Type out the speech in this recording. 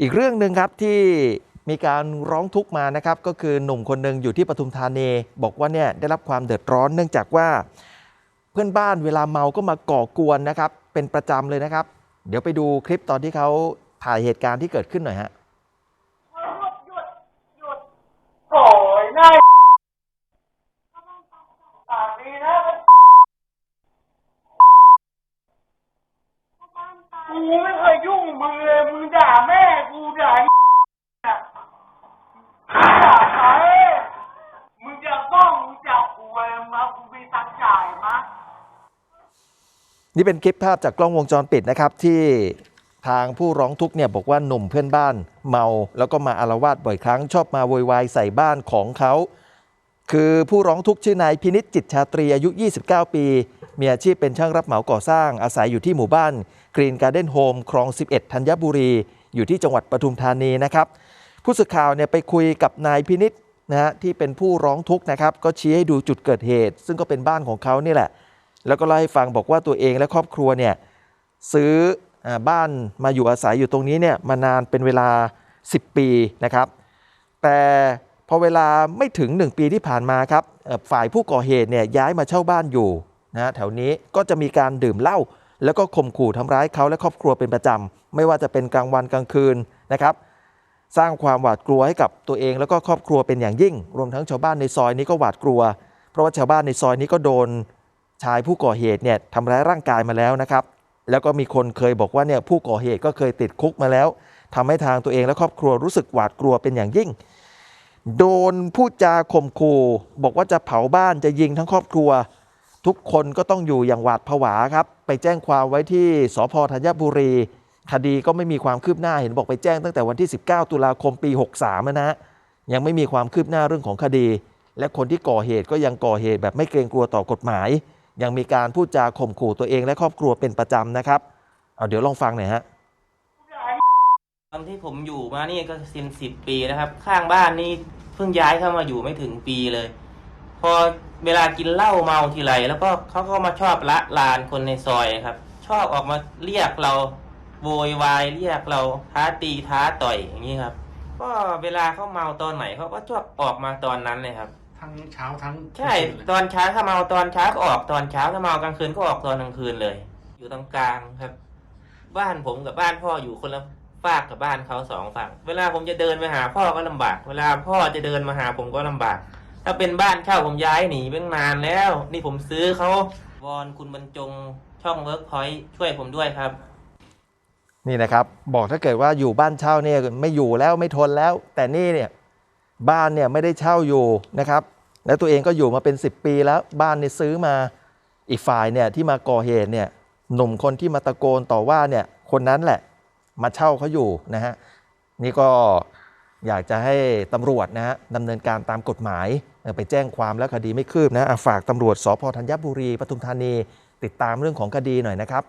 อีกเรื่องหนึ่งครับที่มีการร้องทุกข์มานะครับก็คือหนุ่มคนหนึ่งอยู่ที่ปทุมธานี บอกว่าเนี่ยได้รับความเดือดร้อนเนื่องจากว่า เพื่อนบ้านเวลาเมาก็มาก่อกวนนะครับ เป็นประจำเลยนะครับ เดี๋ยวไปดูคลิปตอนที่เขาถ่ายเหตุการณ์ที่เกิดขึ้นหน่อยฮะ หยุดหยุดหยุดโอ้ยนายปากดีนะ กูไม่เคยยุ่งมึงเลยมึงด่าแม่กูด่าไอ้น่ะด่าใครมึงจะต้องมึงจะกูเองมากูมีตังค์จ่ายมานี่เป็นคลิปภาพจากกล้องวงจรปิดนะครับที่ทางผู้ร้องทุกข์เนี่ยบอกว่าหนุ่มเพื่อนบ้านเมาแล้วก็มาอารวาสบ่อยครั้ง ชอบมาโวยวายใส่บ้านของเขา คือผู้ร้องทุกข์ชื่อนายพินิจจิตชาตรีอายุ 29 ปี มีอาชีพเป็นช่างรับเหมาก่อสร้างอาศัยอยู่ที่หมู่บ้าน กรีนการ์เด้นโฮมคลอง 11 ธัญบุรี อยู่ที่จังหวัดปทุมธานีนะครับ ผู้สื่อข่าวเนี่ยไปคุยกับนายพินิจนะฮะที่เป็นผู้ร้องทุกข์นะครับ ก็ชี้ให้ดูจุดเกิดเหตุ ซึ่งก็เป็นบ้านของเขานี่แหละ แล้วก็เล่าให้ฟังบอกว่าตัวเองและครอบครัวเนี่ยซื้ออบ้านมาอยู่อาศัยอยู่ตรงนี้เนี่ยมานานเป็นเวลา 10 ปีนะครับ แต่พอเวลาไม่ถึง 1 ปีที่ผ่านมาครับฝ่ายผู้ก่อเหตุเนี่ยย้ายมาเช่าบ้านอยู่นะแถวนี้ก็จะมีการดื่มเหล้า แล้วก็ข่มขู่ทำร้ายเขาและครอบครัวเป็นประจำไม่ว่าจะเป็นกลางวันกลางคืนนะครับ สร้างความหวาดกลัวให้กับตัวเองแล้วก็ครอบครัวเป็นอย่างยิ่ง รวมทั้งชาวบ้านในซอยนี้ก็หวาดกลัว เพราะว่าชาวบ้านในซอยนี้ก็โดนชายผู้ก่อเหตุเนี่ยทำร้ายร่างกายมาแล้วนะครับ แล้วก็มีคนเคยบอกว่าเนี่ยผู้ก่อเหตุก็เคยติดคุกมาแล้วทำให้ทางตัวเองและครอบครัวรู้สึกหวาดกลัวเป็นอย่างยิ่ง โดนพูดจาข่มขู่บอกว่าจะเผาบ้านจะยิงทั้งครอบครัว ทุกคนก็ต้องอยู่อย่างหวาดผวาครับ ไปแจ้งความไว้ที่สพธัญบุรี คดีก็ไม่มีความคืบหน้าเห็นบอกไปแจ้งตั้งแต่วันที่ 19 ตุลาคมปี 63นะฮะยังไม่มีความคืบหน้าเรื่องของคดี และคนที่ก่อเหตุก็ยังก่อเหตุแบบไม่เกรงกลัวต่อกฎหมาย ยังมีการพูดจาข่มขู่ตัวเองและครอบครัวเป็นประจำนะครับเอาเดี๋ยวลองฟังหน่อยฮะตอนที่ผมอยู่มานี่ก็สินสิบปีนะครับ ข้างบ้านนี่เพิ่งย้ายเข้ามาอยู่ไม่ถึงปีเลย พอเวลากินเหล้าเมาทีไรแล้วก็เขาก็มาชอบละลานคนในซอยครับ ชอบออกมาเรียกเราโวยวายเรียกเราท้าตีท้าต่อยอย่างนี้ครับ ก็เวลาเขาเมาตอนไหนเขาก็ชอบออกมาตอนนั้นเลยครับ ทั้งเช้าทั้งใช่คืนเลยตอนเช้าถ้าเมาตอนเช้าก็ออกตอนเช้าถ้าเมากลางคืนก็ออกตอนกลางคืนเลย อยู่ตรงกลางครับ บ้านผมกับบ้านพ่ออยู่คนละฝากกับบ้านเขาสองฝั่ง เวลาผมจะเดินไปหาพ่อก็ลำบาก เวลาพ่อจะเดินมาหาผมก็ลำบาก ถ้าเป็นบ้านเช่าผมย้ายหนีเมื่อนานแล้ว นี่ผมซื้อเขาวอนคุณบรรจงช่องเวิร์กพอยต์ช่วยผมด้วยครับ นี่นะครับ บอกถ้าเกิดว่าอยู่บ้านเช่าเนี่ยไม่อยู่แล้วไม่ทนแล้ว แต่นี่เนี่ยบ้านเนี่ยไม่ได้เช่าอยู่นะครับ แล้วตัวเองก็อยู่มาเป็น 10 ปีแล้วบ้านเนี่ยซื้อมาอีกฝ่ายเนี่ยที่มาก่อเหตุเนี่ยหนุ่มคนที่มาตะโกนต่อว่าเนี่ยคนนั้นแหละมาเช่าเขาอยู่นะฮะนี่ก็ อยากจะให้ตำรวจนะฮะดำเนินการตามกฎหมาย ไปแจ้งความแล้วคดีไม่คืบนะอะฝากตำรวจสพธัญบุรีปทุมธานี ติดตามเรื่องของคดีหน่อยนะครับ